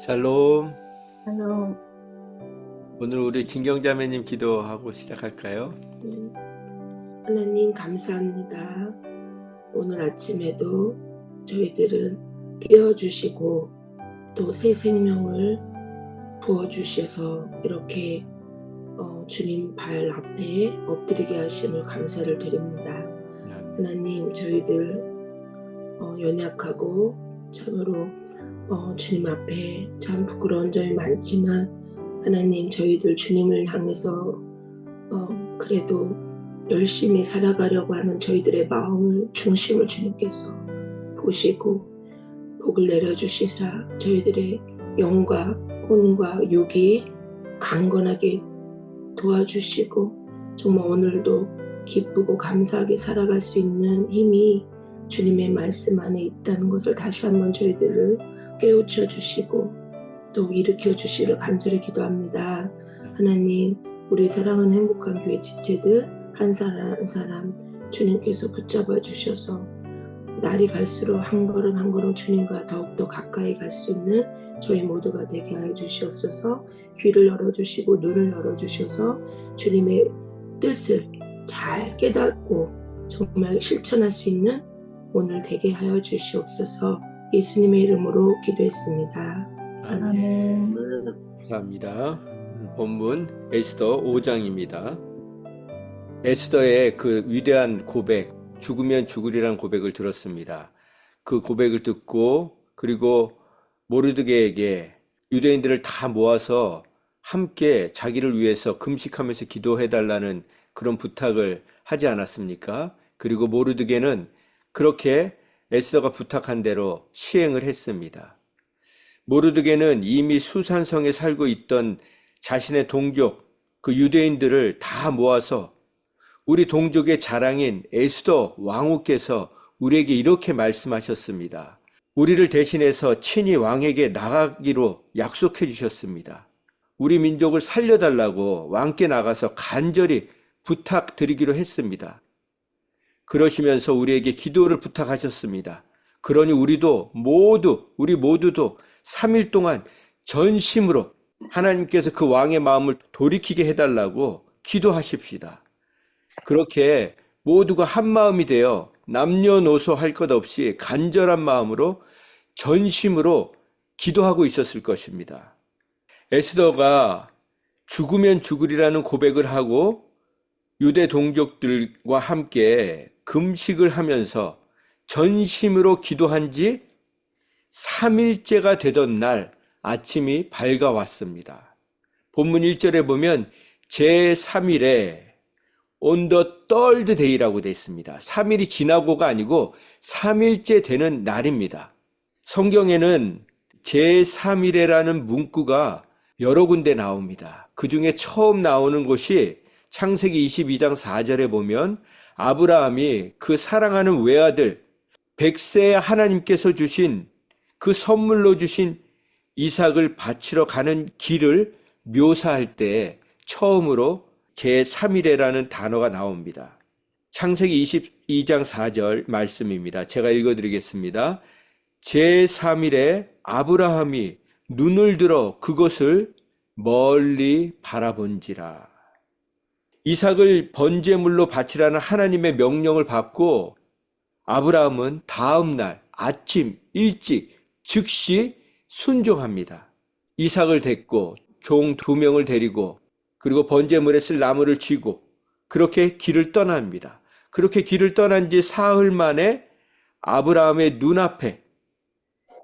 샬롬. 샬롬. 오늘 우리 진경자매님 기도하고 시작할까요? 네. 하나님 감사합니다. 오늘 아침에도 저희들은 깨워주시고 또 새 생명을 부어주셔서 이렇게 어, 주님 발 앞에 엎드리게 하심을 감사를 드립니다. 하나님 저희들 어, 연약하고 참으로 어, 주님 앞에 참 부끄러운 점이 많지만 하나님 저희들 주님을 향해서 어, 그래도 열심히 살아가려고 하는 저희들의 마음을 중심을 주님께서 보시고 복을 내려주시사 저희들의 영과 혼과 육이 강건하게 도와주시고 정말 오늘도 기쁘고 감사하게 살아갈 수 있는 힘이 주님의 말씀 안에 있다는 것을 다시 한번 저희들을 깨우쳐 주시고 또 일으켜 주시를 간절히 기도합니다. 하나님, 우리 사랑하는 행복한 교회 지체들 한 사람 한 사람 주님께서 붙잡아 주셔서 날이 갈수록 한 걸음 한 걸음 주님과 더욱더 가까이 갈 수 있는 저희 모두가 되게 하여 주시옵소서. 귀를 열어주시고 눈을 열어주셔서 주님의 뜻을 잘 깨닫고 정말 실천할 수 있는 오늘 되게 하여 주시옵소서 예수님의 이름으로 기도했습니다. 아멘. 감사합니다. 본문 에스더 5장입니다. 에스더의 그 위대한 고백, 죽으면 죽으리란 고백을 들었습니다. 그 고백을 듣고 그리고 모르드게에게 유대인들을 다 모아서 함께 자기를 위해서 금식하면서 기도해 달라는 그런 부탁을 하지 않았습니까? 그리고 모르드게는 그렇게 에스더가 부탁한 대로 시행을 했습니다. 모르드게는 이미 수산성에 살고 있던 자신의 동족, 그 유대인들을 다 모아서 우리 동족의 자랑인 에스더 왕후께서 우리에게 이렇게 말씀하셨습니다. 우리를 대신해서 친히 왕에게 나가기로 약속해 주셨습니다. 우리 민족을 살려달라고 왕께 나가서 간절히 부탁드리기로 했습니다. 그러시면서 우리에게 기도를 부탁하셨습니다. 그러니 우리도 모두, 우리 모두도 3일 동안 전심으로 하나님께서 그 왕의 마음을 돌이키게 해달라고 기도하십시다. 그렇게 모두가 한 마음이 되어 남녀노소 할 것 없이 간절한 마음으로 전심으로 기도하고 있었을 것입니다. 에스더가 죽으면 죽으리라는 고백을 하고 유대 동족들과 함께 금식을 하면서 전심으로 기도한 지 3일째가 되던 날 아침이 밝아왔습니다. 본문 1절에 보면 제3일에 on the third day라고 되어 있습니다. 3일이 지나고가 아니고 3일째 되는 날입니다. 성경에는 제3일에라는 문구가 여러 군데 나옵니다. 그 중에 처음 나오는 곳이 창세기 22장 4절에 보면 아브라함이 그 사랑하는 외아들 백세의 하나님께서 주신 그 선물로 주신 이삭을 바치러 가는 길을 묘사할 때 처음으로 제3일에라는 단어가 나옵니다. 창세기 22장 4절 말씀입니다. 제가 읽어드리겠습니다. 제3일에 아브라함이 눈을 들어 그것을 멀리 바라본지라. 이삭을 번제물로 바치라는 하나님의 명령을 받고 아브라함은 다음 날 아침 일찍 즉시 순종합니다. 이삭을 데리고 종 두 명을 데리고 그리고 번제물에 쓸 나무를 쥐고 그렇게 길을 떠납니다. 그렇게 길을 떠난 지 사흘 만에 아브라함의 눈앞에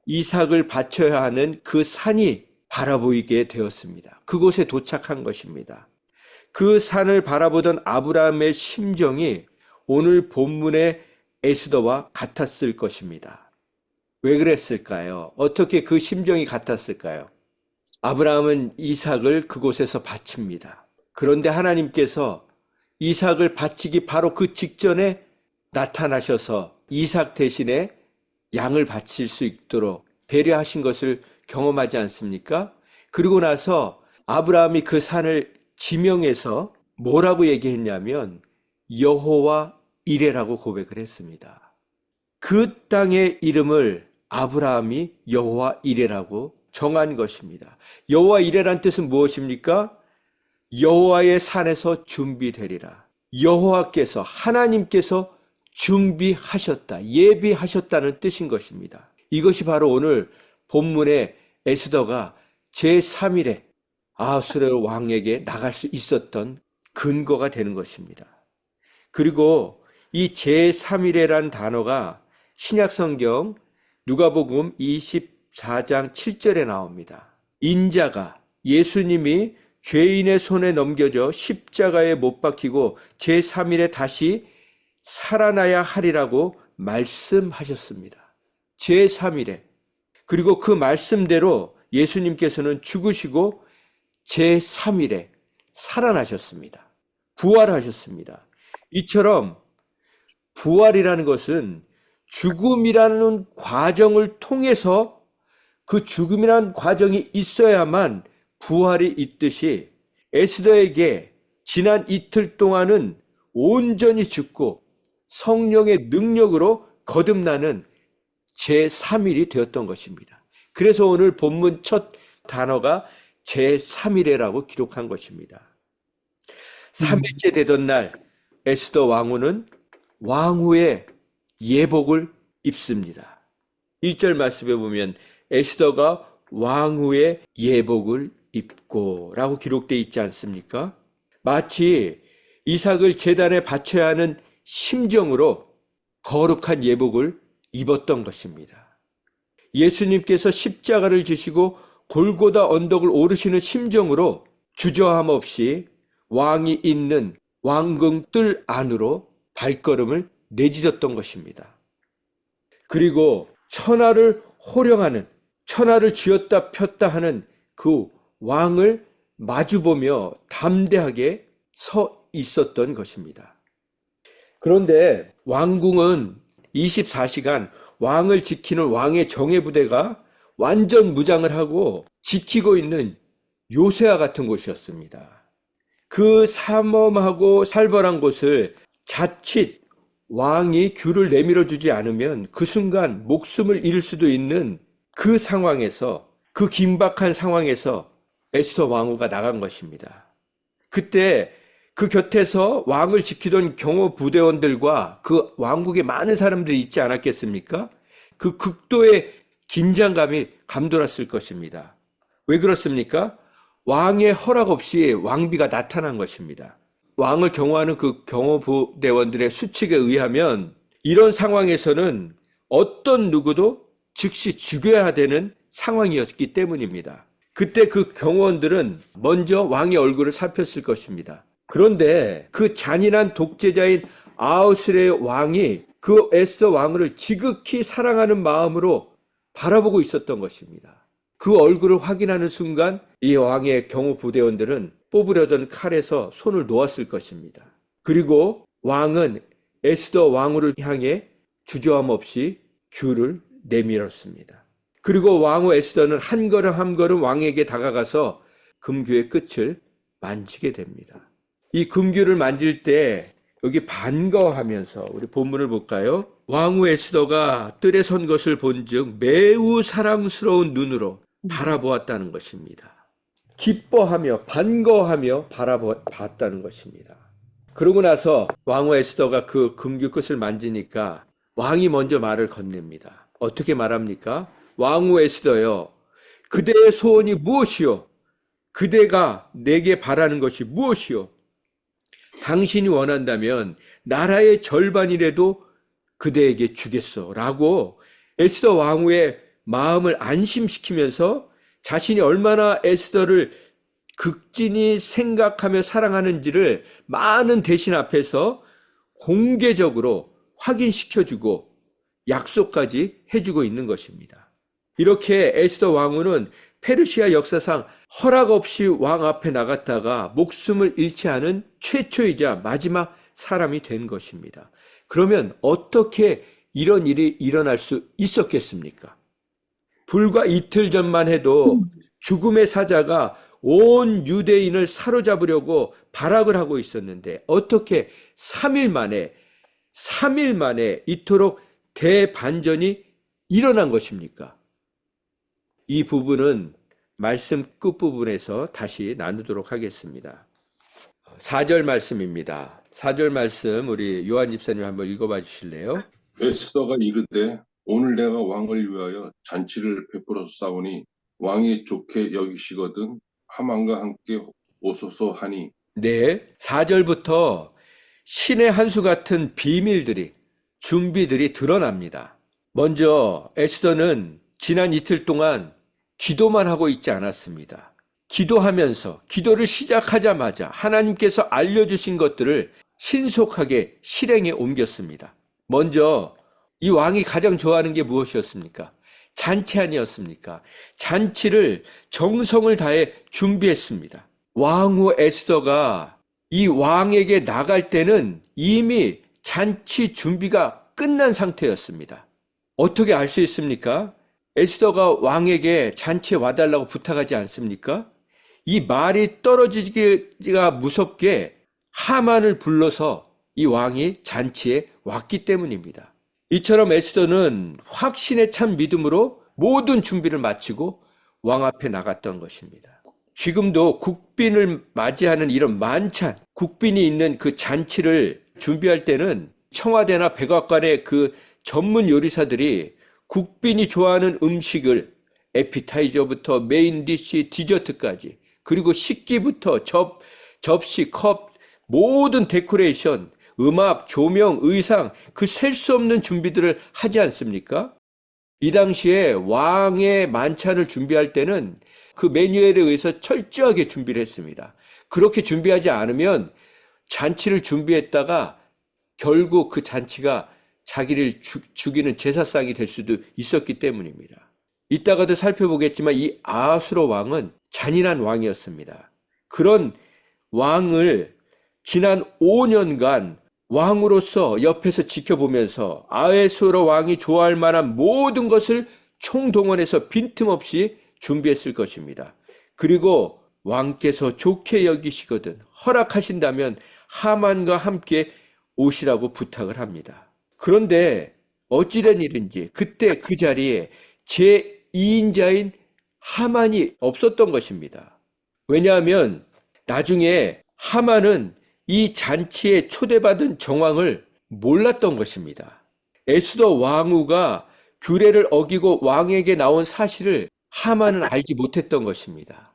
이삭을 바쳐야 하는 그 산이 바라보이게 되었습니다. 그곳에 도착한 것입니다. 그 산을 바라보던 아브라함의 심정이 오늘 본문의 에스더와 같았을 것입니다. 왜 그랬을까요? 어떻게 그 심정이 같았을까요? 아브라함은 이삭을 그곳에서 바칩니다. 그런데 하나님께서 이삭을 바치기 바로 그 직전에 나타나셔서 이삭 대신에 양을 바칠 수 있도록 배려하신 것을 경험하지 않습니까? 그리고 나서 아브라함이 그 산을 지명해서 뭐라고 얘기했냐면 여호와 이레라고 고백을 했습니다. 그 땅의 이름을 아브라함이 여호와 이레라고 정한 것입니다. 여호와 이레란 뜻은 무엇입니까? 여호와의 산에서 준비되리라. 여호와께서 하나님께서 준비하셨다. 예비하셨다는 뜻인 것입니다. 이것이 바로 오늘 본문의 에스더가 제3일에 아수르 왕에게 나갈 수 있었던 근거가 되는 것입니다. 그리고 이 제3일에란 단어가 신약 성경 누가복음 24장 7절에 나옵니다. 인자가 예수님이 죄인의 손에 넘겨져 십자가에 못 박히고 제3일에 다시 살아나야 하리라고 말씀하셨습니다. 제3일에. 그리고 그 말씀대로 예수님께서는 죽으시고 제3일에 살아나셨습니다. 부활하셨습니다. 이처럼 부활이라는 것은 죽음이라는 과정을 통해서 그 죽음이라는 과정이 있어야만 부활이 있듯이 에스더에게 지난 이틀 동안은 온전히 죽고 성령의 능력으로 거듭나는 제3일이 되었던 것입니다. 그래서 오늘 본문 첫 단어가 제3일이라고 기록한 것입니다. 3일째 되던 날 에스더 왕후는 왕후의 예복을 입습니다. 1절 말씀에 보면 에스더가 왕후의 예복을 입고 라고 기록되어 있지 않습니까? 마치 이삭을 재단에 바쳐야 하는 심정으로 거룩한 예복을 입었던 것입니다. 예수님께서 십자가를 지시고 골고다 언덕을 오르시는 심정으로 주저함 없이 왕이 있는 왕궁 뜰 안으로 발걸음을 내딛었던 것입니다. 그리고 천하를 호령하는 천하를 쥐었다 폈다 하는 그 왕을 마주보며 담대하게 서 있었던 것입니다. 그런데 왕궁은 24시간 왕을 지키는 왕의 정예 부대가 완전 무장을 하고 지키고 있는 요새와 같은 곳이었습니다. 그 삼엄하고 살벌한 곳을 자칫 왕이 귤을 내밀어 주지 않으면 그 순간 목숨을 잃을 수도 있는 그 상황에서 그 긴박한 상황에서 에스더 왕후가 나간 것입니다. 그때 그 곁에서 왕을 지키던 경호 부대원들과 그 왕국에 많은 사람들이 있지 않았겠습니까? 그 극도의 긴장감이 감돌았을 것입니다. 왜 그렇습니까? 왕의 허락 없이 왕비가 나타난 것입니다. 왕을 경호하는 그 경호부대원들의 수칙에 의하면 이런 상황에서는 어떤 누구도 즉시 죽여야 되는 상황이었기 때문입니다. 그때 그 경호원들은 먼저 왕의 얼굴을 살폈을 것입니다. 그런데 그 잔인한 독재자인 아우스의 왕이 그 에스더 왕후를 지극히 사랑하는 마음으로 바라보고 있었던 것입니다. 그 얼굴을 확인하는 순간 이 왕의 경호 부대원들은 뽑으려던 칼에서 손을 놓았을 것입니다. 그리고 왕은 에스더 왕후를 향해 주저함 없이 귤을 내밀었습니다. 그리고 왕후 에스더는 한 걸음 한 걸음 왕에게 다가가서 금규의 끝을 만지게 됩니다. 이 금규를 만질 때 여기 반가워하면서 우리 본문을 볼까요? 왕후 에스더가 뜰에 선 것을 본즉 매우 사랑스러운 눈으로 바라보았다는 것입니다. 기뻐하며 반가워하며 바라봤다는 것입니다. 그러고 나서 왕후 에스더가 그 금규 끝을 만지니까 왕이 먼저 말을 건넵니다. 어떻게 말합니까? 왕후 에스더여, 그대의 소원이 무엇이요? 그대가 내게 바라는 것이 무엇이요? 당신이 원한다면 나라의 절반이라도 그대에게 주겠어. 라고 에스더 왕후의 마음을 안심시키면서 자신이 얼마나 에스더를 극진히 생각하며 사랑하는지를 많은 대신 앞에서 공개적으로 확인시켜주고 약속까지 해주고 있는 것입니다. 이렇게 에스더 왕후는 페르시아 역사상 허락 없이 왕 앞에 나갔다가 목숨을 잃지 않은 최초이자 마지막 사람이 된 것입니다. 그러면 어떻게 이런 일이 일어날 수 있었겠습니까? 불과 이틀 전만 해도 죽음의 사자가 온 유대인을 사로잡으려고 발악을 하고 있었는데 어떻게 3일 만에 3일 만에 이토록 대반전이 일어난 것입니까? 이 부분은 말씀 끝부분에서 다시 나누도록 하겠습니다. 4절 말씀입니다. 4절 말씀 우리 요한 집사님 한번 읽어봐 주실래요? 에스더가 이르되 오늘 내가 왕을 위하여 잔치를 베풀어서 싸우니 왕이 좋게 여기시거든 하만과 함께 오소서 하니 네. 4절부터 신의 한 수 같은 비밀들이, 준비들이 드러납니다. 먼저 에스더는 지난 이틀 동안 기도만 하고 있지 않았습니다. 기도하면서 기도를 시작하자마자 하나님께서 알려주신 것들을 신속하게 실행에 옮겼습니다. 먼저 이 왕이 가장 좋아하는 게 무엇이었습니까? 잔치 아니었습니까? 잔치를 정성을 다해 준비했습니다. 왕후 에스더가 이 왕에게 나갈 때는 이미 잔치 준비가 끝난 상태였습니다. 어떻게 알 수 있습니까? 에스더가 왕에게 잔치에 와달라고 부탁하지 않습니까? 이 말이 떨어지기가 무섭게 하만을 불러서 이 왕이 잔치에 왔기 때문입니다. 이처럼 에스더는 확신에 찬 믿음으로 모든 준비를 마치고 왕 앞에 나갔던 것입니다. 지금도 국빈을 맞이하는 이런 만찬, 국빈이 있는 그 잔치를 준비할 때는 청와대나 백악관의 그 전문 요리사들이 국빈이 좋아하는 음식을 에피타이저부터 메인 디시, 디저트까지 그리고 식기부터 접, 접시, 컵, 모든 데코레이션, 음악, 조명, 의상 그 셀 수 없는 준비들을 하지 않습니까? 이 당시에 왕의 만찬을 준비할 때는 그 매뉴얼에 의해서 철저하게 준비를 했습니다. 그렇게 준비하지 않으면 잔치를 준비했다가 결국 그 잔치가 자기를 죽- 죽이는 제사상이 될 수도 있었기 때문입니다. 이따가도 살펴보겠지만 이 아수로 왕은 잔인한 왕이었습니다. 그런 왕을 지난 5년간 왕으로서 옆에서 지켜보면서 아에스로 왕이 좋아할 만한 모든 것을 총동원해서 빈틈없이 준비했을 것입니다. 그리고 왕께서 좋게 여기시거든 허락하신다면 하만과 함께 오시라고 부탁을 합니다. 그런데 어찌된 일인지 그때 그 자리에 제2인자인 하만이 없었던 것입니다. 왜냐하면 나중에 하만은 이 잔치에 초대받은 정황을 몰랐던 것입니다. 에스더 왕후가 규례를 어기고 왕에게 나온 사실을 하만은 알지 못했던 것입니다.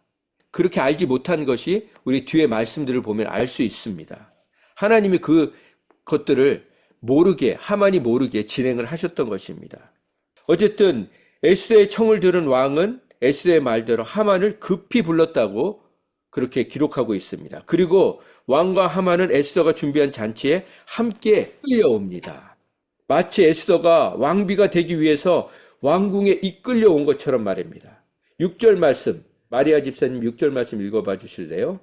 그렇게 알지 못한 것이 우리 뒤에 말씀들을 보면 알 수 있습니다. 하나님이 그 것들을 모르게, 하만이 모르게 진행을 하셨던 것입니다. 어쨌든 에스더의 청을 들은 왕은 에스더의 말대로 하만을 급히 불렀다고 그렇게 기록하고 있습니다. 그리고 왕과 하만은 에스더가 준비한 잔치에 함께 끌려옵니다. 마치 에스더가 왕비가 되기 위해서 왕궁에 이끌려 온 것처럼 말입니다. 6절 말씀, 마리아 집사님 6절 말씀 읽어봐 주실래요?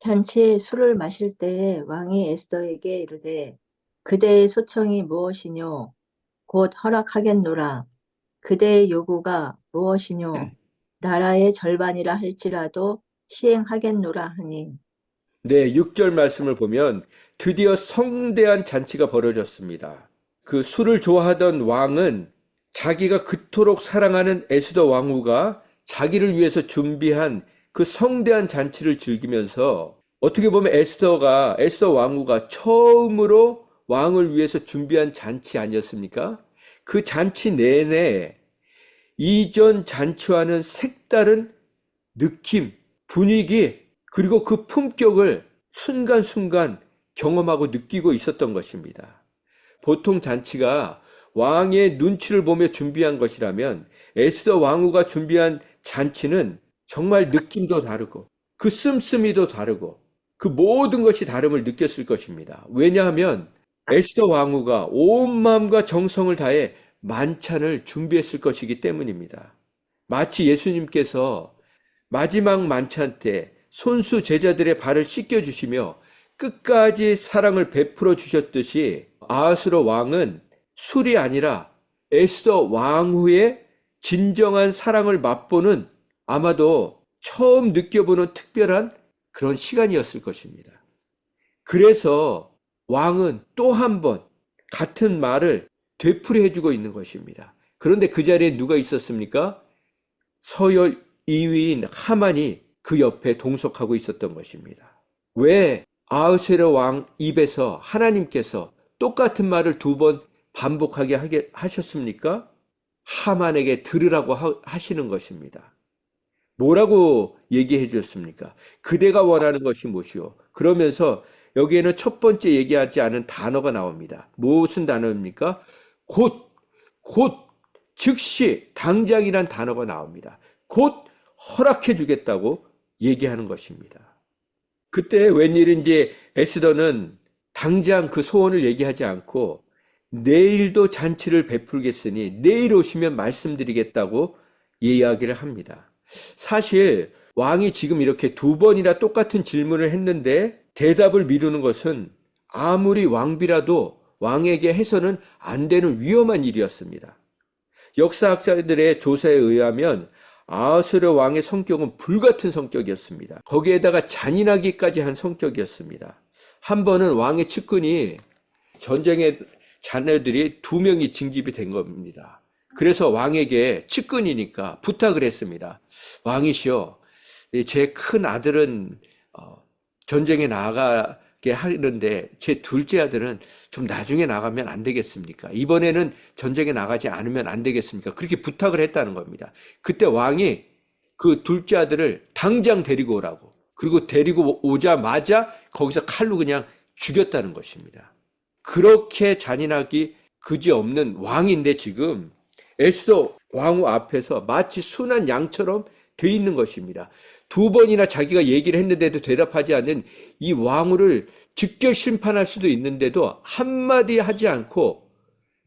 잔치에 술을 마실 때에 왕이 에스더에게 이르되 그대의 소청이 무엇이뇨 곧 허락하겠노라 그대의 요구가 무엇이뇨 나라의 절반이라 할지라도 시행하겠노라 하니 네, 6절 말씀을 보면 드디어 성대한 잔치가 벌어졌습니다. 그 술을 좋아하던 왕은 자기가 그토록 사랑하는 에스더 왕후가 자기를 위해서 준비한 그 성대한 잔치를 즐기면서 어떻게 보면 에스더가 에스더 왕후가 처음으로 왕을 위해서 준비한 잔치 아니었습니까? 그 잔치 내내 이전 잔치와는 색다른 느낌, 분위기, 그리고 그 품격을 순간순간 경험하고 느끼고 있었던 것입니다. 보통 잔치가 왕의 눈치를 보며 준비한 것이라면 에스더 왕후가 준비한 잔치는 정말 느낌도 다르고 그 씀씀이도 다르고 그 모든 것이 다름을 느꼈을 것입니다. 왜냐하면 에스더 왕후가 온 마음과 정성을 다해 만찬을 준비했을 것이기 때문입니다. 마치 예수님께서 마지막 만찬 때 손수 제자들의 발을 씻겨 주시며 끝까지 사랑을 베풀어 주셨듯이 아하스로 왕은 술이 아니라 에스더 왕후의 진정한 사랑을 맛보는 아마도 처음 느껴보는 특별한 그런 시간이었을 것입니다. 그래서 왕은 또 한 번 같은 말을 되풀이해 주고 있는 것입니다. 그런데 그 자리에 누가 있었습니까? 서열 2위인 하만이 그 옆에 동석하고 있었던 것입니다. 왜 아하수에로 왕 입에서 하나님께서 똑같은 말을 두 번 반복하게 하게 하셨습니까? 하만에게 들으라고 하- 하시는 것입니다. 뭐라고 얘기해 주셨습니까? 그대가 원하는 것이 무엇이요? 그러면서 여기에는 첫 번째 얘기하지 않은 단어가 나옵니다. 무슨 단어입니까? 곧, 곧, 즉시, 당장이란 단어가 나옵니다. 곧 허락해 주겠다고 얘기하는 것입니다. 그때 웬일인지 에스더는 당장 그 소원을 얘기하지 않고 내일도 잔치를 베풀겠으니 내일 오시면 말씀드리겠다고 이야기를 합니다. 사실 왕이 지금 이렇게 두 번이나 똑같은 질문을 했는데 대답을 미루는 것은 아무리 왕비라도 왕에게 해서는 안 되는 위험한 일이었습니다. 역사학자들의 조사에 의하면 아하스르 왕의 성격은 불같은 성격이었습니다. 거기에다가 잔인하기까지 한 성격이었습니다. 한 번은 왕의 측근이 전쟁의 자녀들이 두 명이 징집이 된 겁니다. 그래서 왕에게 측근이니까 부탁을 했습니다. 왕이시여, 제 큰 아들은 어, 전쟁에 나가게 하는데 제 둘째 아들은 좀 나중에 나가면 안 되겠습니까? 이번에는 전쟁에 나가지 않으면 안 되겠습니까? 그렇게 부탁을 했다는 겁니다. 그때 왕이 그 둘째 아들을 당장 데리고 오라고. 그리고 데리고 오자마자 거기서 칼로 그냥 죽였다는 것입니다. 그렇게 잔인하기 그지 없는 왕인데 지금 에스더 왕후 앞에서 마치 순한 양처럼 돼 있는 것입니다. 두 번이나 자기가 얘기를 했는데도 대답하지 않는 이 왕후를 직결 심판할 수도 있는데도 한마디 하지 않고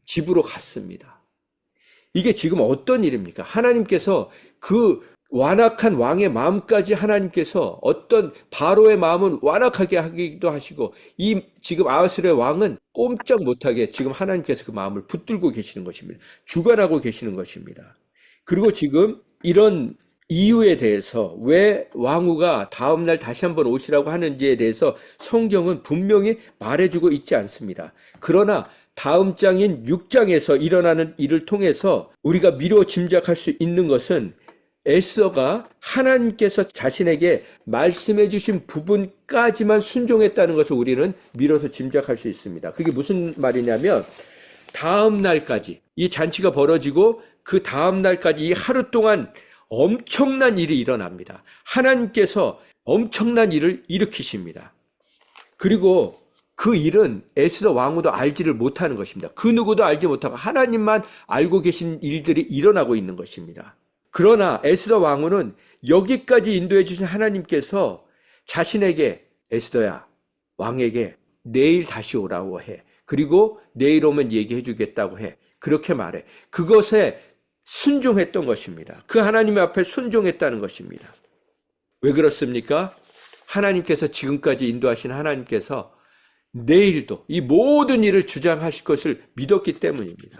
집으로 갔습니다. 이게 지금 어떤 일입니까? 하나님께서 그 완악한 왕의 마음까지 하나님께서 어떤 바로의 마음은 완악하게 하기도 하시고 이 지금 아하스의 왕은 꼼짝 못하게 지금 하나님께서 그 마음을 붙들고 계시는 것입니다. 주관하고 계시는 것입니다. 그리고 지금 이런 이유에 대해서 왜 왕후가 다음날 다시 한번 오시라고 하는지에 대해서 성경은 분명히 말해주고 있지 않습니다. 그러나 다음 장인 6장에서 일어나는 일을 통해서 우리가 미뤄 짐작할 수 있는 것은 에스더가 하나님께서 자신에게 말씀해 주신 부분까지만 순종했다는 것을 우리는 미뤄서 짐작할 수 있습니다. 그게 무슨 말이냐면 다음 날까지 이 잔치가 벌어지고 그 다음 날까지 이 하루 동안 엄청난 일이 일어납니다. 하나님께서 엄청난 일을 일으키십니다. 그리고 그 일은 에스더 왕후도 알지를 못하는 것입니다. 그 누구도 알지 못하고 하나님만 알고 계신 일들이 일어나고 있는 것입니다. 그러나 에스더 왕후는 여기까지 인도해 주신 하나님께서 자신에게 에스더야 왕에게 내일 다시 오라고 해. 그리고 내일 오면 얘기해 주겠다고 해. 그렇게 말해. 그것에 순종했던 것입니다. 그 하나님 앞에 순종했다는 것입니다. 왜 그렇습니까? 하나님께서 지금까지 인도하신 하나님께서 내일도 이 모든 일을 주장하실 것을 믿었기 때문입니다.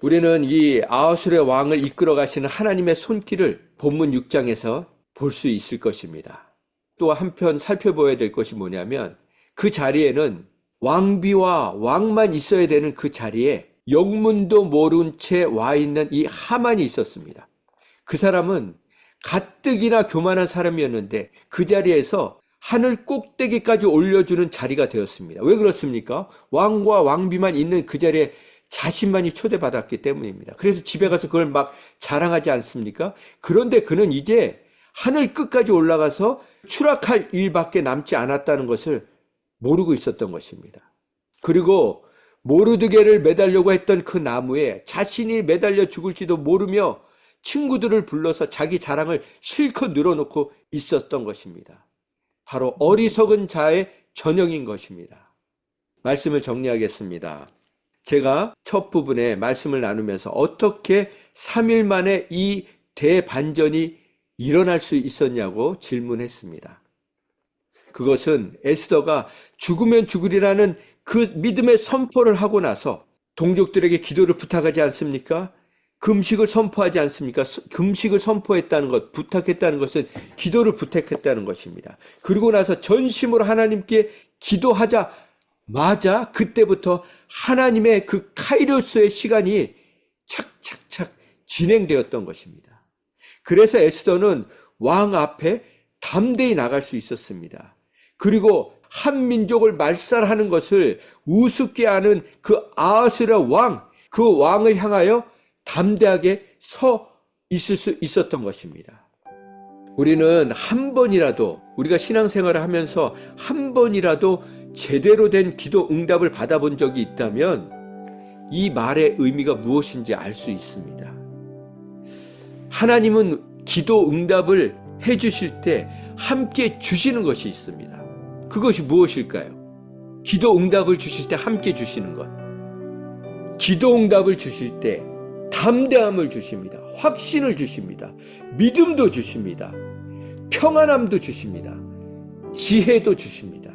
우리는 이 아하술의 왕을 이끌어 가시는 하나님의 손길을 본문 6장에서 볼 수 있을 것입니다. 또 한편 살펴봐야 될 것이 뭐냐면 그 자리에는 왕비와 왕만 있어야 되는 그 자리에 영문도 모른 채 와 있는 이 하만이 있었습니다. 그 사람은 가뜩이나 교만한 사람이었는데 그 자리에서 하늘 꼭대기까지 올려주는 자리가 되었습니다. 왜 그렇습니까? 왕과 왕비만 있는 그 자리에 자신만이 초대받았기 때문입니다. 그래서 집에 가서 그걸 막 자랑하지 않습니까? 그런데 그는 이제 하늘 끝까지 올라가서 추락할 일밖에 남지 않았다는 것을 모르고 있었던 것입니다. 그리고 모르드게를 매달려고 했던 그 나무에 자신이 매달려 죽을지도 모르며 친구들을 불러서 자기 자랑을 실컷 늘어놓고 있었던 것입니다. 바로 어리석은 자의 전형인 것입니다. 말씀을 정리하겠습니다. 제가 첫 부분에 말씀을 나누면서 어떻게 3일 만에 이 대반전이 일어날 수 있었냐고 질문했습니다. 그것은 에스더가 죽으면 죽으리라는 그 믿음의 선포를 하고 나서 동족들에게 기도를 부탁하지 않습니까? 금식을 선포하지 않습니까? 금식을 선포했다는 것, 부탁했다는 것은 기도를 부탁했다는 것입니다. 그리고 나서 전심으로 하나님께 기도하자 맞아 그때부터 하나님의 그 카이로스의 시간이 착착착 진행되었던 것입니다. 그래서 에스더는 왕 앞에 담대히 나갈 수 있었습니다. 그리고 한 민족을 말살하는 것을 우습게 하는 그 아하스라 왕, 그 왕을 향하여 담대하게 서 있을 수 있었던 것입니다. 우리는 한 번이라도 우리가 신앙생활을 하면서 한 번이라도 제대로 된 기도 응답을 받아본 적이 있다면 이 말의 의미가 무엇인지 알 수 있습니다. 하나님은 기도 응답을 해 주실 때 함께 주시는 것이 있습니다. 그것이 무엇일까요? 기도 응답을 주실 때 함께 주시는 것. 기도 응답을 주실 때 담대함을 주십니다. 확신을 주십니다. 믿음도 주십니다. 평안함도 주십니다. 지혜도 주십니다.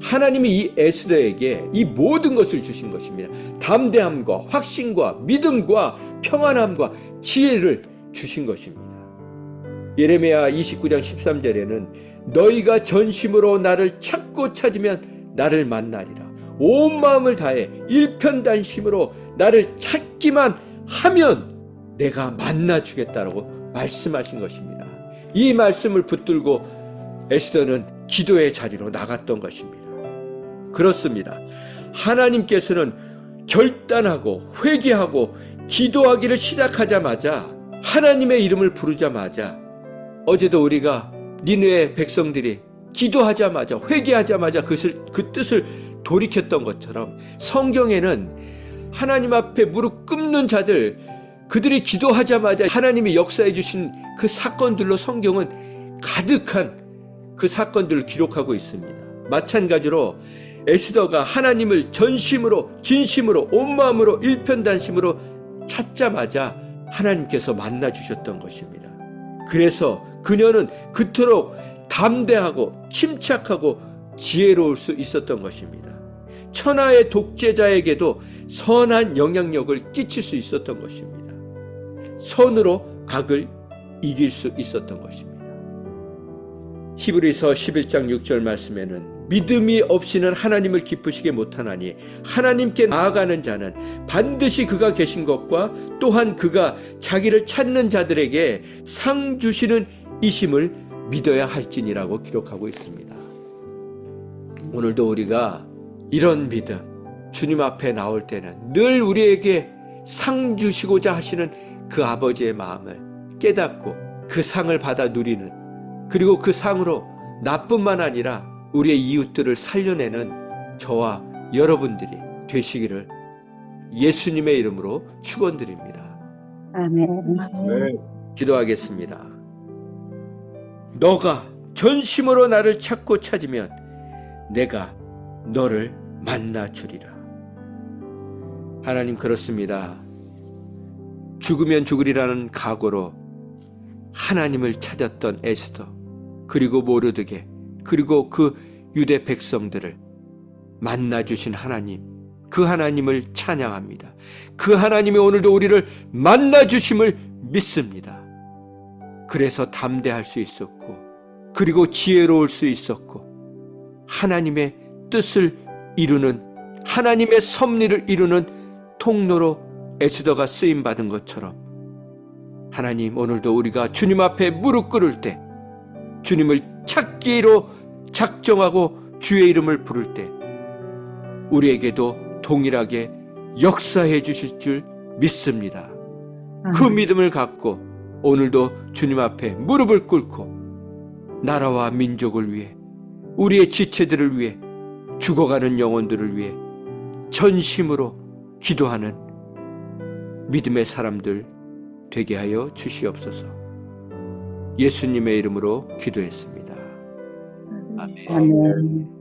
하나님이 이 에스더에게 이 모든 것을 주신 것입니다. 담대함과 확신과 믿음과 평안함과 지혜를 주신 것입니다. 예레미야 29장 13절에는 너희가 전심으로 나를 찾고 찾으면 나를 만나리라. 온 마음을 다해 일편단심으로 나를 찾기만 하면 내가 만나 주겠다라고 말씀하신 것입니다. 이 말씀을 붙들고 에스더는 기도의 자리로 나갔던 것입니다. 그렇습니다. 하나님께서는 결단하고 회개하고 기도하기를 시작하자마자 하나님의 이름을 부르자마자 어제도 우리가 니느의 백성들이 기도하자마자 회개하자마자 그것을 그 뜻을 돌이켰던 것처럼 성경에는 하나님 앞에 무릎 꿇는 자들 그들이 기도하자마자 하나님이 역사해 주신 그 사건들로 성경은 가득한 그 사건들을 기록하고 있습니다. 마찬가지로 에스더가 하나님을 전심으로 진심으로 온 마음으로 일편단심으로 찾자마자 하나님께서 만나 주셨던 것입니다. 그래서 그녀는 그토록 담대하고 침착하고 지혜로울 수 있었던 것입니다. 천하의 독재자에게도 선한 영향력을 끼칠 수 있었던 것입니다. 선으로 악을 이길 수 있었던 것입니다. 히브리서 11장 6절 말씀에는 믿음이 없이는 하나님을 기쁘시게 못하나니 하나님께 나아가는 자는 반드시 그가 계신 것과 또한 그가 자기를 찾는 자들에게 상 주시는 이심을 믿어야 할지니라고 기록하고 있습니다. 오늘도 우리가 이런 믿음, 주님 앞에 나올 때는 늘 우리에게 상 주시고자 하시는 그 아버지의 마음을 깨닫고 그 상을 받아 누리는 그리고 그 상으로 나뿐만 아니라 우리의 이웃들을 살려내는 저와 여러분들이 되시기를 예수님의 이름으로 축원드립니다. 아멘. 네. 기도하겠습니다. 너가 전심으로 나를 찾고 찾으면 내가 너를 만나 주리라. 하나님 그렇습니다. 죽으면 죽으리라는 각오로 하나님을 찾았던 에스더 그리고 모르드게 그리고 그 유대 백성들을 만나 주신 하나님 그 하나님을 찬양합니다. 그 하나님이 오늘도 우리를 만나 주심을 믿습니다. 그래서 담대할 수 있었고 그리고 지혜로울 수 있었고 하나님의 뜻을 이루는 하나님의 섭리를 이루는 통로로 에스더가 쓰임 받은 것처럼 하나님 오늘도 우리가 주님 앞에 무릎 꿇을 때 주님을 찾기로 작정하고 주의 이름을 부를 때 우리에게도 동일하게 역사해 주실 줄 믿습니다. 그 믿음을 갖고 오늘도 주님 앞에 무릎을 꿇고 나라와 민족을 위해 우리의 지체들을 위해 죽어가는 영혼들을 위해 전심으로 기도하는 믿음의 사람들 되게 하여 주시옵소서. 예수님의 이름으로 기도했습니다. 아멘. 아멘.